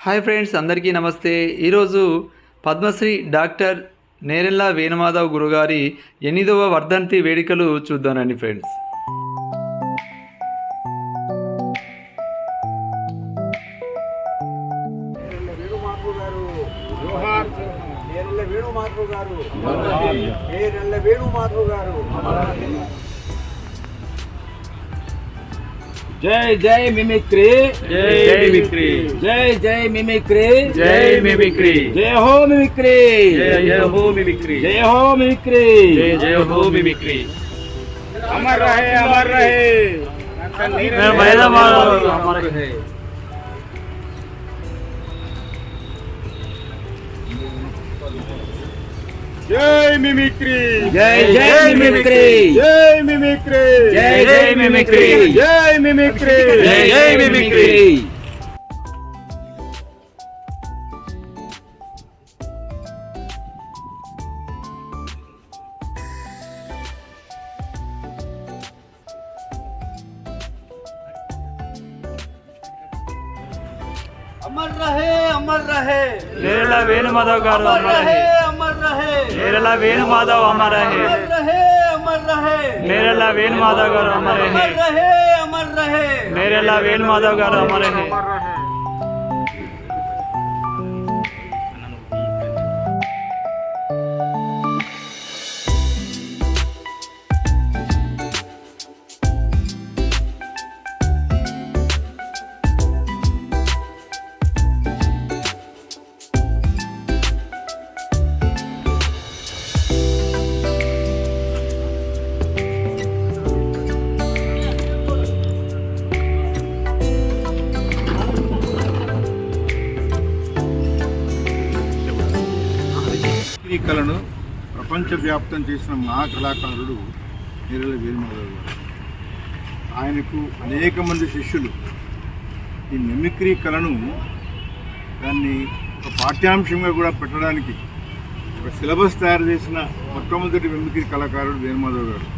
Hi friends అందరికీ నమస్తే. ఈరోజు పద్మశ్రీ డాక్టర్ నేరెల్లా వేణుమాధవ్ గురుగారి ఎనిమిదవ వర్ధంతి వేడుకలు చూద్దానండి ఫ్రెండ్స్. వేణుమాధవ్ గారు. వేణుమాధవ్ గారు. నేరెళ్ళ వేణుమాధవ్ గారు జై జై మిమిక్రీ జై మిమిక్రీ జై జై మిమిక్రీ జై మిమిక్రీ జై హో మిమిక్రీ జయ జయ హో మిమిక్రీ జై హో మిమిక్రీ జయ జయ హో మిమిక్రీ అమర్ రహే అమర్ రహే జై మిమిక్రీ జై జై మిమిక్రీ జై మిమిక్రీ జై జై మిమిక్రీ జై మిమిక్రీ జై జై మిమిక్రీ అమర్ రహే అమర్ రహే నేరెల వేణుమాధవ్ గారు అమర్ రహే అమర్ రహే నేరెల వేణుమాధవ్ అమరహే అమర్ రహే అమర్ రహే నేరెల వేణుమాధవ్ గారు అమరహే అమర్ రహే అమర్ రహే నేరెల వేణుమాధవ్ గారు అమరహే ఈ ప్రపంచవ్యాప్తం చేసిన మా కళాకారుడు నీరల వేణుమాధవ్ గారు. ఆయనకు అనేక మంది శిష్యులు. ఈ మిమిక్రీ కళను దాన్ని ఒక పాఠ్యాంశంగా కూడా పెట్టడానికి ఒక సిలబస్ తయారు చేసిన మొట్టమొదటి మిమిక్రీ కళాకారుడు వేణుమాధవ్ గారు.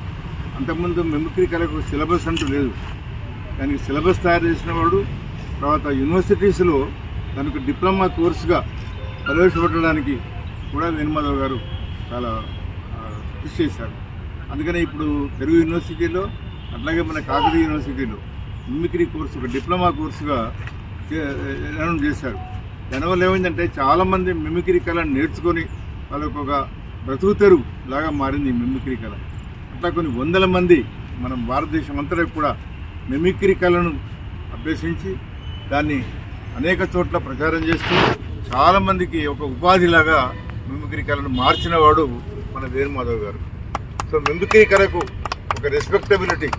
అంతకుముందు మిమిక్రీ కళకు సిలబస్ అంటూ లేదు. దానికి సిలబస్ తయారు చేసిన వాడు తర్వాత యూనివర్సిటీస్లో దానికి డిప్లొమా కోర్సుగా ప్రవేశపెట్టడానికి కూడా వేణుమాధవ్ గారు చాలా కృషి చేశారు. అందుకనే ఇప్పుడు తెలుగు యూనివర్సిటీలో అట్లాగే మన కాకతీయ యూనివర్సిటీలో మిమిక్రీ కోర్సు ఒక డిప్లొమా కోర్సుగా అనౌన్స్ చేశారు. దానివల్ల ఏమైందంటే చాలామంది మిమిక్రీ కళను నేర్చుకొని వాళ్ళకు ఒక బ్రతుకు తెరువు లాగా మారింది మిమిక్రీ కళ. అట్లా కొన్ని వందల మంది మనం భారతదేశం అంతటా కూడా మిమిక్రీ కళను అభ్యసించి దాన్ని అనేక చోట్ల ప్రచారం చేస్తూ చాలామందికి ఒక ఉపాధిలాగా మిమిక్రీ కళను మార్చిన వాడు మన వేణుమాధవ్ గారు. సో మిమిక్రీ కళకు ఒక రెస్పెక్టబిలిటీ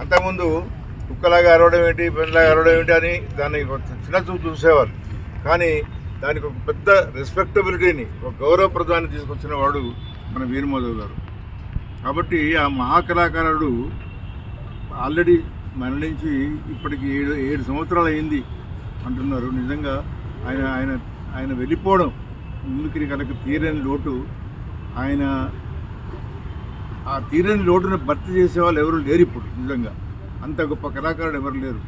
అంతకుముందు కుక్కలాగా అరవడం ఏంటి పెన్లాగా అరవడం ఏంటి అని దాన్ని చిన్న చూపు చూసేవారు కానీ దానికి ఒక పెద్ద రెస్పెక్టబిలిటీని ఒక గౌరవప్రదాన్ని తీసుకొచ్చిన వాడు మన వీరమాధవ్ గారు. కాబట్టి ఆ మహాకళాకారుడు ఆల్రెడీ మరణించి ఇప్పటికి ఏడు ఏడు సంవత్సరాలు అయింది అంటున్నారు. నిజంగా ఆయన ఆయన ఆయన వెళ్ళిపోవడం ముందుకి కనుక తీరని లోటు ఆయన ఆ తీరని లోటును భర్తీ చేసే వాళ్ళు ఎవరు లేరు ఇప్పుడు నిజంగా. అంత గొప్ప కళాకారుడు ఎవరు లేరు.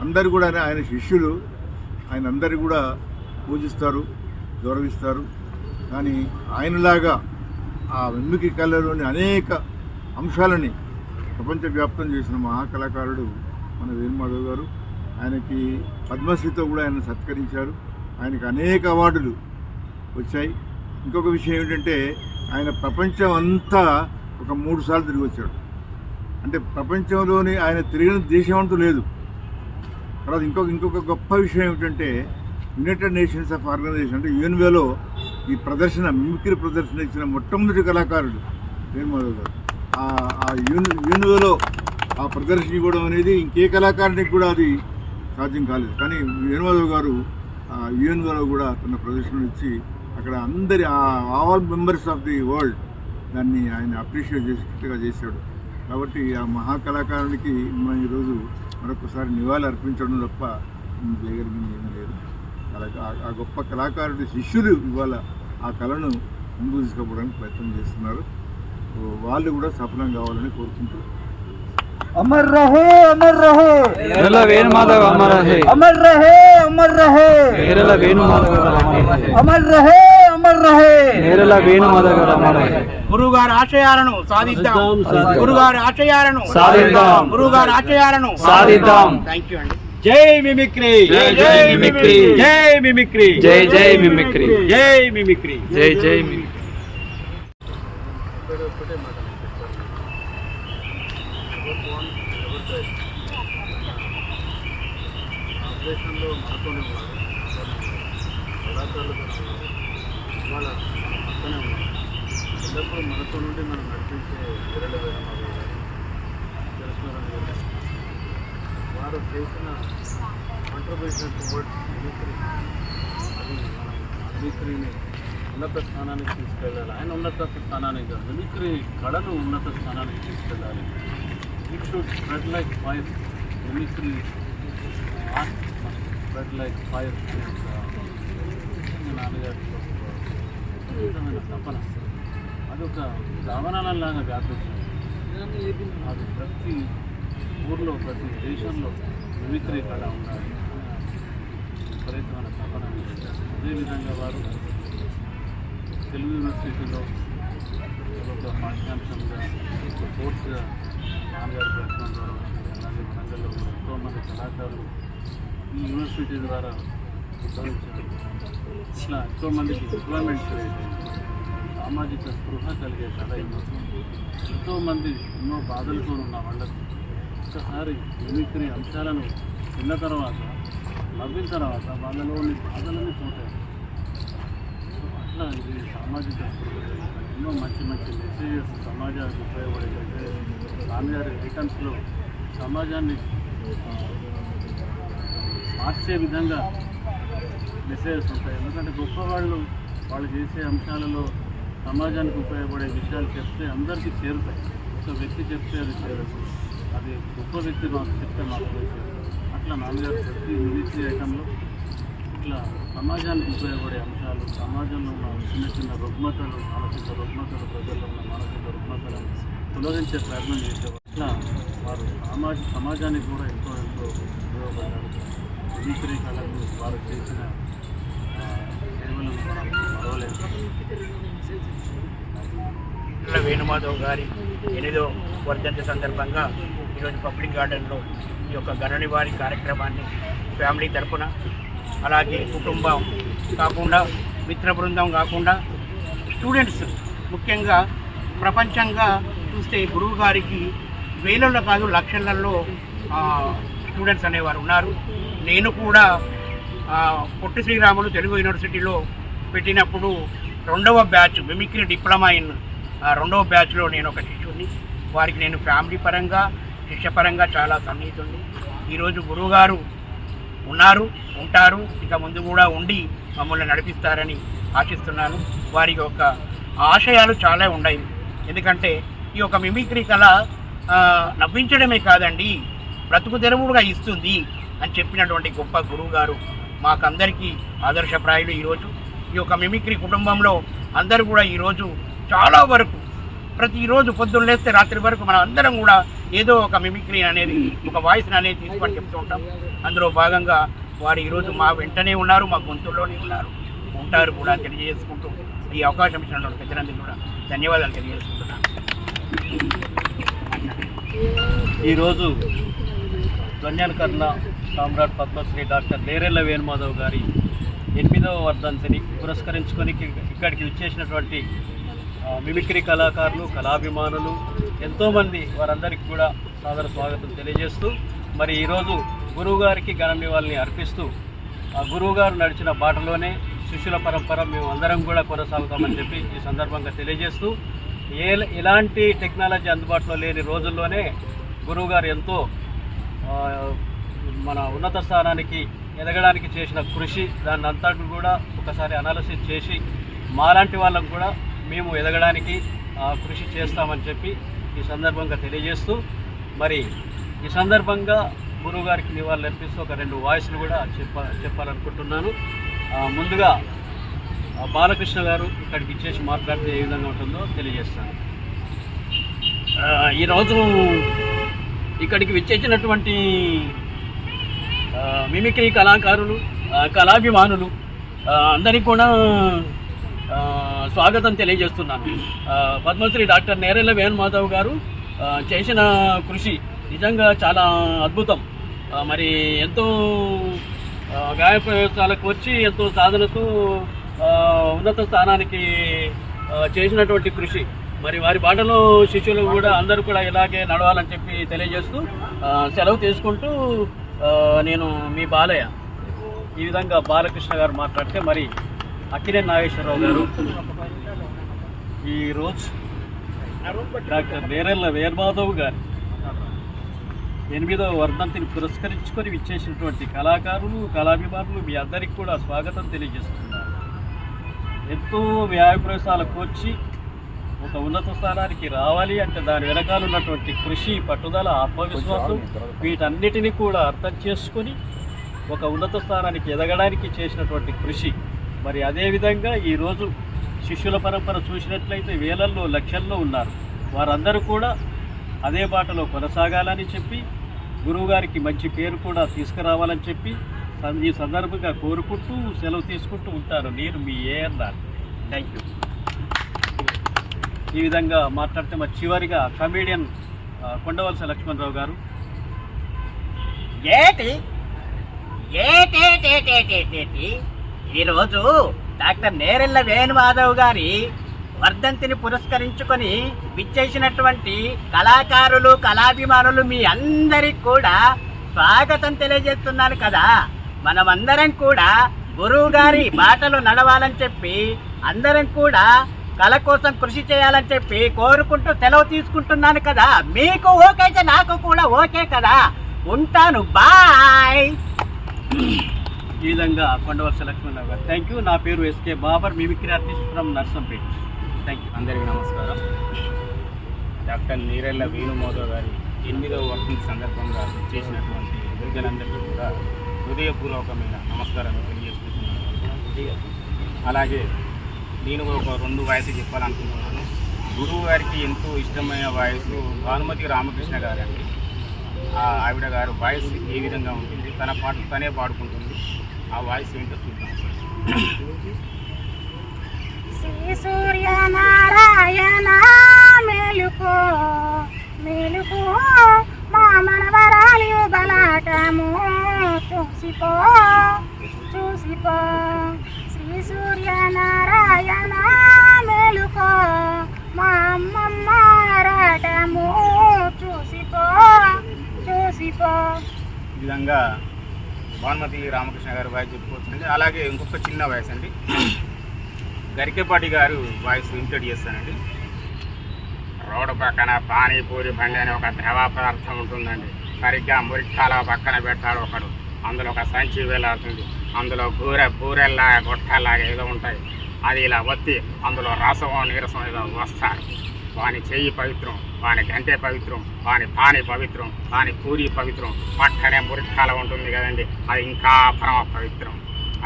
అందరు కూడా ఆయన- శిష్యులు. ఆయన అందరు కూడా పూజిస్తారు గౌరవిస్తారు. కానీ ఆయనలాగా ఆ వెమ్మికి కళలోని అనేక అంశాలని ప్రపంచవ్యాప్తం చేసిన మహాకళాకారుడు మన వేణుమాధవ్ గారు. ఆయనకి పద్మశ్రీతో కూడా ఆయన సత్కరించారు. ఆయనకి అనేక అవార్డులు వచ్చాయి. ఇంకొక విషయం ఏంటంటే ఆయన ప్రపంచం అంతా ఒక మూడు సార్లు తిరిగి వచ్చాడు. అంటే ప్రపంచంలోని ఆయన తిరిగిన దేశం అంటూ లేదు. తర్వాత ఇంకొక ఇంకొక గొప్ప విషయం ఏమిటంటే యునైటెడ్ నేషన్స్ ఆఫ్ ఆర్గనైజేషన్ అంటే యూఎన్వేలో ఈ ప్రదర్శన మిమిక్రీ ప్రదర్శన ఇచ్చిన మొట్టమొదటి కళాకారుడు వేణుమాధవ్ గారు. ఆ యూన్ యూఎన్వేలో ఆ ప్రదర్శన ఇవ్వడం అనేది ఇంకే కళాకారునికి కూడా అది సాధ్యం కాలేదు. కానీ వేణుమాధవ్ గారు ఆ యుఎన్వేలో కూడా తన ప్రదర్శన ఇచ్చి అక్కడ అందరి all members of the world దాన్ని ఆయన అప్రిషియేట్ చేసేట్టుగా చేశాడు. కాబట్టి ఆ మహాకళాకారునికి మనం ఈరోజు మరొకసారి నివాళి అర్పించడం తప్ప చేయగలిగింది ఏమీ లేదు. ఆ గొప్ప కళాకారుడి శిష్యులు ఇవాళ ఆ కళను ముందు తీసుకోవడానికి ప్రయత్నం చేస్తున్నారు. వాళ్ళు కూడా సఫలం కావాలని కోరుకుంటూ. అమర్ రహో అమర్ రహో. అమర్ రహే. अमर रहे अमर रहे నేరెల వేణుమాధవ్ గారు అమర హే अमर रहे अमर रहे నేరెల వేణుమాధవ్ గారు అమర హే గురుగారి ఆశయాలను సాధిద్దాం గురుగారి ఆశయాలను సాధిద్దాం. గురుగారి ఆశయాలను సాధిద్దాం. థ్యాంక్ యూ అండి జై మిమిక్రీ జై జై మిమిక్రీ. జై మిమిక్రీ జై జై మిమిక్రీ జై మిమిక్రీ జై జై మిమిక్రీ కళాకారులు వాళ్ళ మనతోనే ఉన్నారు ఎల్లప్పుడూ మనతో నుండి మనం నడిపించే విరళ విరమాలు తెలుసుకున్నారు వారు చేసిన కాంట్రిబ్యూషన్ టువర్డ్స్ మిమిక్రీ అది మనం మిమిక్రీని ఉన్నత స్థానానికి తీసుకెళ్ళాలి. ఆయన ఉన్నత స్థానానికి కాదు మిమిక్రీ కళను ఉన్నత స్థానానికి తీసుకెళ్ళాలి. It should spread like fire mimicry art spread like fire నాన్నగారి విధమైన తపన అదొక దావనాలలాగా వ్యాపించింది అది ప్రతి ఊర్లో ప్రతి దేశంలో మిమిక్రీ కళ ఉండాలి విపరీతమైన తపన అదేవిధంగా వారు తెలుగు యూనివర్సిటీలో ఒక పాఠ్యాంశంగా ఒక కోర్సుగా నాన్నగారు పెట్టడం ద్వారా వచ్చింది అలాగే వరంగల్లో ఎంతోమంది కళాకారులు ఈ యూనివర్సిటీ ద్వారా ఉద్భవించారు ఎక్కువ మందికి ఎంప్లాయ్మెంట్ సామాజిక స్పృహ కలిగే కథ ఎంతోమంది ఎన్నో బాధలతో ఉన్న వాళ్ళకు ఒక్కసారి మిమిక్రీ అంశాలను విన్న తర్వాత నవ్విన తర్వాత వాళ్ళలోని బాధలని పోతాయి. అట్లా ఇది సామాజిక స్పృహ. ఎన్నో మంచి మంచి మెసేజెస్ సమాజానికి ఉపయోగపడే స్వామివారి ఐటమ్స్లో రిటర్న్స్లో సమాజాన్ని మార్చే విధంగా మెసేజెస్ ఉంటాయి. ఎందుకంటే గొప్పవాళ్ళు వాళ్ళు చేసే అంశాలలో సమాజానికి ఉపయోగపడే విషయాలు చెప్తే అందరికీ చేరుతాయి. ఒక వ్యక్తి చెప్తే అది చేరదు. అది గొప్ప వ్యక్తి మాకు చెప్తే మాకు అట్లా నాన్నగారు ప్రతి మిలిటరీ ఐటంలో ఇట్లా సమాజానికి ఉపయోగపడే అంశాలు సమాజంలో ఉన్న చిన్న చిన్న రుగ్మతలు మానసిక రుగ్మతలు ప్రజల్లో ఉన్న మానసిక రుగ్మతలను తొలగించే ప్రయత్నం చేసేవారు. ఇట్లా వారు సమాజ సమాజానికి కూడా ఎంతో ఎంతో ఉపయోగపడ్డారు. మిలిటరీ కాలంలో వారు చేసిన సేవలను మనం వేణుమాధవ్ గారి ఎనిమిదో వర్ధంతి సందర్భంగా ఈరోజు పబ్లిక్ గార్డెన్లో ఈ యొక్క గణనివారి కార్యక్రమాన్ని ఫ్యామిలీ తరపున అలాగే కుటుంబం కాకుండా మిత్ర బృందం కాకుండా స్టూడెంట్స్ ముఖ్యంగా ప్రపంచంగా చూస్తే గురువు గారికి వేలల్లో కాదు లక్షలలో స్టూడెంట్స్ అనేవారు ఉన్నారు. నేను కూడా పొట్టి శ్రీరాములు తెలుగు యూనివర్సిటీలో పెట్టినప్పుడు రెండవ బ్యాచ్ మిమిక్రీ డిప్లొమా ఇన్ రెండవ బ్యాచ్లో నేను ఒక శిష్యుడిని. వారికి నేను ఫ్యామిలీ పరంగా శిష్యపరంగా చాలా సన్నిహితుడిని. ఈరోజు గురువుగారు ఉన్నారు ఉంటారు ఇక ముందు కూడా ఉండి మమ్మల్ని నడిపిస్తారని ఆశిస్తున్నాను. వారి యొక్క ఆశయాలు చాలా ఉన్నాయి. ఎందుకంటే ఈ యొక్క మిమిక్రీ కళ నవ్వించడమే కాదండి బ్రతుకు తెరువుగా ఇస్తుంది. అని చెప్పినటువంటి గొప్ప గురువు గారు మాకందరికీ ఆదర్శప్రాయులు ఈరోజు. ఈ యొక్క మిమిక్రీ కుటుంబంలో అందరూ కూడా ఈరోజు చాలా వరకు ప్రతిరోజు పొద్దున్న లేస్తే రాత్రి వరకు మనం అందరం కూడా ఏదో ఒక మిమిక్రీ అనేది ఒక వాయిస్ అనేది తీసుకొని చెప్తూ ఉంటాం. అందులో భాగంగా వారు ఈరోజు మా వెంటనే ఉన్నారు మా గొంతుల్లోనే ఉన్నారు. ఉంటారు కూడా తెలియజేసుకుంటూ ఈ అవకాశం ఇచ్చినటువంటి పెద్దలందరికీ కూడా ధన్యవాదాలు తెలియజేసుకుంటున్నాను. ఈరోజు ధ్వన్యానకర్ణ సామ్రాట్ పద్మశ్రీ డాక్టర్ నేరెళ్ళ వేణుమాధవ్ గారి ఎనిమిదవ వర్ధంతిని పురస్కరించుకొని ఇక్కడికి విచ్చేసినటువంటి మిమిక్రీ కళాకారులు కళాభిమానులు ఎంతోమంది వారందరికీ కూడా సాదర స్వాగతం తెలియజేస్తూ మరి ఈరోజు గురువుగారికి ఘన నివాళిని అర్పిస్తూ ఆ గురువుగారు నడిచిన బాటలోనే శిష్యుల పరంపర మేము అందరం కూడా కొనసాగుతామని చెప్పి ఈ సందర్భంగా తెలియజేస్తూ ఏ ఎలాంటి టెక్నాలజీ అందుబాటులో లేని రోజుల్లోనే గురువుగారు ఎంతో మన ఉన్నత స్థానానికి ఎదగడానికి చేసిన కృషి దాన్ని అంతటి కూడా ఒకసారి అనాలసిస్ చేసి మాలాంటి వాళ్ళకు కూడా మేము ఎదగడానికి కృషి చేస్తామని చెప్పి ఈ సందర్భంగా తెలియజేస్తూ మరి ఈ సందర్భంగా గురువుగారికి నివాళులు అర్పిస్తూ ఒక రెండు వాయిస్లు కూడా చెప్ప చెప్పాలనుకుంటున్నాను. ముందుగా బాలకృష్ణ గారు ఇక్కడికి ఇచ్చేసి మాట్లాడితే ఏ విధంగా ఉంటుందో తెలియజేస్తాను. ఈరోజు ఇక్కడికి విచ్చేసినటువంటి మిమిక్రీ కళాకారులు కళాభిమానులు అందరికీ కూడా స్వాగతం తెలియజేస్తున్నాను. పద్మశ్రీ డాక్టర్ నేరెల్ల వేణుమాధవ్ గారు చేసిన కృషి నిజంగా చాలా అద్భుతం. మరి ఎంతో గాయ ప్రయోగాలకు వచ్చి ఎంతో సాధనతో ఉన్నత స్థానానికి చేసినటువంటి కృషి. మరి వారి బాటలో శిష్యులు కూడా అందరూ కూడా ఇలాగే నడవాలని చెప్పి తెలియజేస్తూ సెలవు తీసుకుంటూ నేను మీ బాలయ్య. ఈ విధంగా బాలకృష్ణ గారు మాట్లాడితే మరి అక్కినే నాగేశ్వరరావు గారు ఈరోజు డాక్టర్ నేరెళ్ళ వీరమాధవ్ గారు ఎనిమిదవ వర్ధంతిని పురస్కరించుకొని విచ్చేసినటువంటి కళాకారులు కళాభిమానులు మీ అందరికీ కూడా స్వాగతం తెలియజేస్తున్నారు. ఎంతో వ్యాయప్రవేశాలకు వచ్చి ఒక ఉన్నత స్థానానికి రావాలి అంటే దాని వెనకాల ఉన్నటువంటి కృషి పట్టుదల ఆత్మవిశ్వాసం వీటన్నిటిని కూడా అర్థం చేసుకొని ఒక ఉన్నత స్థానానికి ఎదగడానికి చేసినటువంటి కృషి. మరి అదేవిధంగా ఈరోజు శిష్యుల పరంపర చూసినట్లయితే వేలల్లో లక్షల్లో ఉన్నారు. వారందరూ కూడా అదే బాటలో కొనసాగాలని చెప్పి గురువుగారికి మంచి పేరు కూడా తీసుకురావాలని చెప్పి ఈ సందర్భంగా కోరుకుంటూ సెలవు తీసుకుంటూ ఉంటాను. నేను మీ ఏఎన్ఆర్. థ్యాంక్ యూ ఈ విధంగా మాట్లాడితే మరి చివరిగా కమేడియన్ కొండవలస లక్ష్మణరావు గారు. ఏటి? ఏటేటేటేటేటి ఈరోజు డాక్టర్ నేరెళ్ళ వేణుమాధవ్ గారి వర్ధంతిని పురస్కరించుకొని విచ్చేసినటువంటి కళాకారులు కళాభిమానులు మీ అందరికి కూడా స్వాగతం తెలియజేస్తున్నాను కదా. మనమందరం కూడా గురువు గారి బాటలు నడవాలని చెప్పి అందరం కూడా కళ కోసం కృషి చేయాలని చెప్పి కోరుకుంటూ సెలవు తీసుకుంటున్నాను కదా. మీకు ఓకే అయితే నాకు కూడా ఓకే కదా. ఉంటాను. బాయ్. ఈ విధంగా కొండవలస లక్ష్మణరావు గారు థ్యాంక్ యూ నా పేరు S K Babar. Mimicry artist from Narsampet. Thank you అందరికీ నమస్కారం. డాక్టర్ నీరెళ్ళ వేణుమాధవ్ గారి ఎనిమిదవ వర్షం సందర్భంగా చేసినటువంటి ప్రజలందరికీ కూడా హృదయపూర్వకమైన నమస్కారం తెలియజేసుకుంటున్నాను అలాగే నేను ఒక రెండు వాయిస్ చెప్పాలనుకుంటున్నాను. గురువు గారికి ఎంతో ఇష్టమైన వాయిస్ భానుమతి రామకృష్ణ గారండి. ఆవిడ గారు వాయిస్ ఏ విధంగా ఉంటుంది తన పాటలు తనే పాడుకుంటుంది ఆ వాయిస్ ఏంటో చూద్దాం శ్రీ సూర్యనారాయణ మెలుకో మెలుకో మా మనవరాలి బలాటము చూసిపో చూసిపో. శ్రీ సూర్యనారాయణ మెలుకో మా అమ్మమ్మ రాటము చూసిపో చూసిపో. ఈ విధంగా భానుమతి రామకృష్ణ గారు వాయిస్ చెప్పుకోవచ్చండి. అలాగే ఇంకొక చిన్న వాయిస్ అండి. గరికెపాటి గారు వాయిస్ ఇంటెడ్ చేస్తానండి. రోడ్డు పక్కన పానీపూరి బండి అనే ఒక ద్రవ పదార్థం ఉంటుందండి. సరిగ్గా మురికాల పక్కన పెట్టాడు ఒకడు. అందులో ఒక సంచి వేలాడుతుంది. అందులో బూరె బూరెల్లాగా గొట్టలాగా ఏదో ఉంటాయి. అది ఇలా వత్తి అందులో రసం నీరసం ఏదో వస్తారు. వాని చెయ్యి పవిత్రం వాని గంటే పవిత్రం వాని పాని పవిత్రం వాని పూరి పవిత్రం. పక్కనే మురికాల ఉంటుంది కదండి అది ఇంకా పరమ పవిత్రం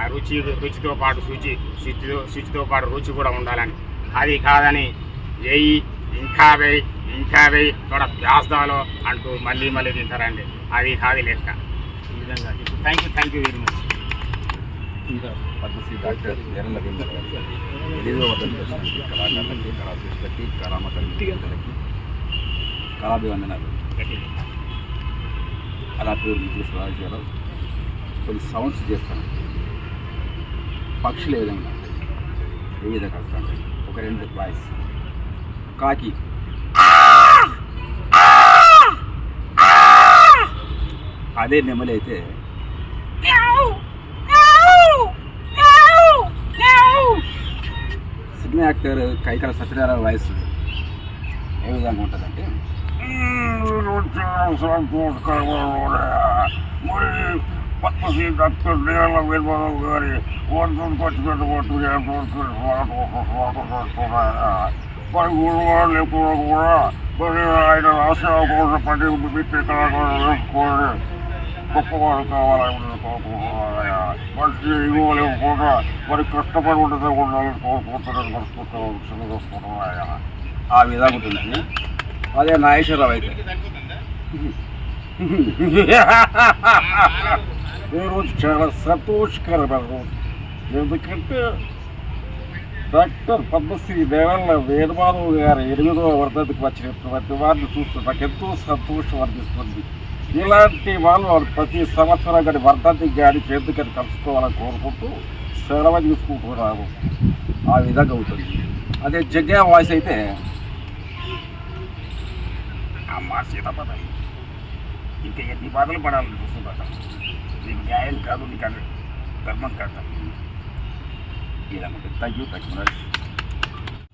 ఆ రుచి రుచితో పాటు శుచి శుచితో శుచితో పాటు రుచి కూడా ఉండాలని. అది కాదని వేయి ఇంకా వేయి ఇంకా వేయి కూడా ప్యాస్తాలో అంటూ మళ్ళీ మళ్ళీ తింటారండి. అది కాదు లెక్క. ఈ విధంగా. Thank you thank you very much. Padma Shri doctor Veeralla Venkata garu ఎనిమిదవ వర్ధంతి చేసినటువంటి కళాకారులకి కళాశిష్యులకి కళామతలకి కళాభివందనాలు అలా పేరు మిత్రులు స్వరాజ్యారావు కొన్ని సౌండ్స్ చేస్తాను పక్షులు ఏ విధంగా ఏ విధంగా కలుస్తాను ఒక రెండు వాయిస్ కాకి అదే నెమలి అయితే cinema actor Kaikala Satyanarayana voice ఏ విధంగా ఉంటుందంటే మరి పద్మశ్రీ డాక్టర్ నీరల వీరబాబు గారి వర్ధంకి వచ్చినటువంటి మరి గురువారు ఎప్పుడు కూడా మరి ఆయన రాష్ట్ర కోసం పని మిత్ర కళాకారులు కోరి గొప్పవారు కావాలని కోరుకుంటున్నారయ్యా మనిషి ఇగో లేకుండా మరి కష్టపడి ఉండదు ఉండాలని కోరుకుంటున్నాను కోరుకుంటున్నాను ఆ విధంగా ఉంటుంది అదే నాగేశ్వరరావు అయితే. ఈరోజు చాలా సంతోషకరమైన రోజు. ఎందుకంటే డాక్టర్ పద్మశ్రీ దేవల్ల వేణుమాధవ్ గారి ఎనిమిదవ వర్ధంతికి వచ్చినటువంటి వారిని చూస్తూ నాకు ఎంతో సంతోషం అనిపిస్తుంది. ఇలాంటి వాళ్ళు వాళ్ళు ప్రతి సంవత్సరం కానీ వర్ధంతికి కానీ చేతికని కలుసుకోవాలని కోరుకుంటూ సెలవు తీసుకుంటున్నాము ఆ విధంగా అవుతుంది అదే జగ్గా వాయిస్ అయితే అమ్మ సీతపద ఇంకా ఎన్ని బాధలు పడాలని చూస్తున్నట నీకు న్యాయం కాదు నీకు ధర్మం కాదు థ్యాంక్ యూ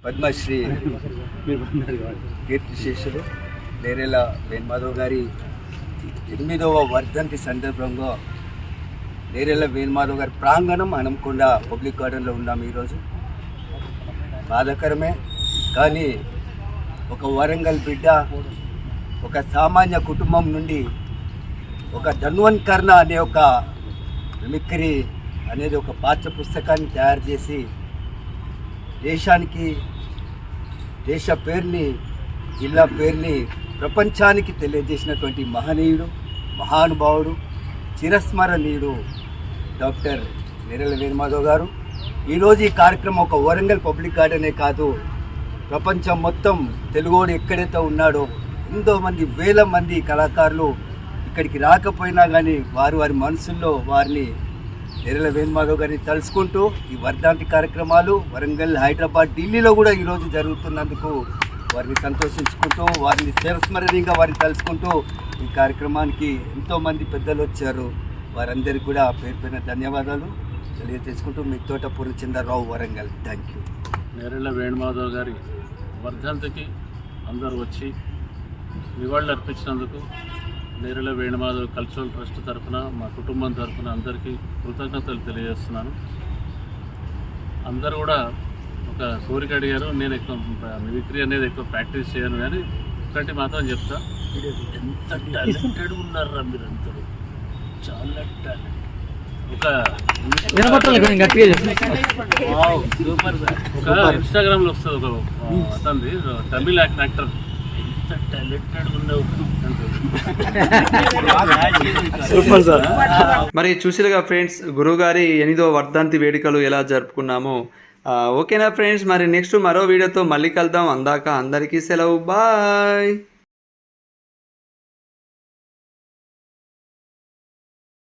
పద్మశ్రీ కీర్తిశేషులు నేరేల వేణుమాధవ్ గారి ఎనిమిదవ వర్ధంతి సందర్భంగా నేరెళ్ళ వేణుమాధవ్ గారి ప్రాంగణం హనంకొండ పబ్లిక్ గార్డెన్లో ఉన్నాం ఈరోజు. బాధాకరమే కానీ ఒక వరంగల్ బిడ్డ ఒక సామాన్య కుటుంబం నుండి ఒక ధన్వన్కర్ణ అనే ఒక మిమిక్రీ అనేది ఒక పాఠ్య పుస్తకాన్ని తయారు చేసి దేశానికి దేశ పేరుని జిల్లా పేరుని ప్రపంచానికి తెలియజేసినటువంటి మహనీయుడు మహానుభావుడు చిరస్మరణీయుడు డాక్టర్ నిరల వేణుమాధవ్ గారు. ఈరోజు ఈ కార్యక్రమం ఒక వరంగల్ పబ్లిక్ గార్డెనే కాదు ప్రపంచం మొత్తం తెలుగోడు ఎక్కడైతే ఉన్నాడో ఎంతో మంది వేల మంది కళాకారులు ఇక్కడికి రాకపోయినా కానీ వారు వారి మనసుల్లో వారిని నెరల వేణుమాధవ్ గారిని తలుచుకుంటూ ఈ వర్ధాంతి కార్యక్రమాలు వరంగల్ హైదరాబాద్ ఢిల్లీలో కూడా ఈరోజు జరుగుతున్నందుకు వారిని సంతోషించుకుంటూ వారిని చిరస్మరణీయంగా వారిని తలుచుకుంటూ ఈ కార్యక్రమానికి ఎంతోమంది పెద్దలు వచ్చారు. వారందరికీ కూడా పేరు పైన ధన్యవాదాలు తెలియజేసుకుంటూ మీ తోట పూర్ణచంద్రరావు వరంగల్. థ్యాంక్ యూ నేరెళ్ళ వేణుమాధవ్ గారి వర్ధంతికి అందరూ వచ్చి నివాళులు అర్పించినందుకు నేరెళ్ళ వేణుమాధవ్ కల్చరల్ ట్రస్ట్ తరఫున మా కుటుంబం తరఫున అందరికీ కృతజ్ఞతలు తెలియజేస్తున్నాను. అందరూ కూడా ఒక కోరిక అడిగారు నేను ఎక్కువ మిమిక్రీ అనేది ఎక్కువ ప్రాక్టీస్ చేయను కానీ ఒకటి మాత్రం చెప్తా. ఎంత టాలెంటెడ్ ఉన్నారా మీరందరూ. చాలా టాలెంట్. ఒక సూపర్ సార్. ఒక ఇన్స్టాగ్రామ్లో వస్తుంది ఒక అతనిది తమిళ యాక్టర్. ఎంత టాలెంటెడ్ ఉన్నావు సూపర్ సార్. మరి చూసిరుగా ఫ్రెండ్స్ గురువుగారి ఎనిమిదో వర్ధంతి వేడుకలు ఎలా జరుపుకున్నామో ఓకేనా ఫ్రెండ్స్ మరి నెక్స్ట్ మరో వీడియోతో మళ్ళీ కలుద్దాం. అందాక అందరికీ సెలవు. బాయ్.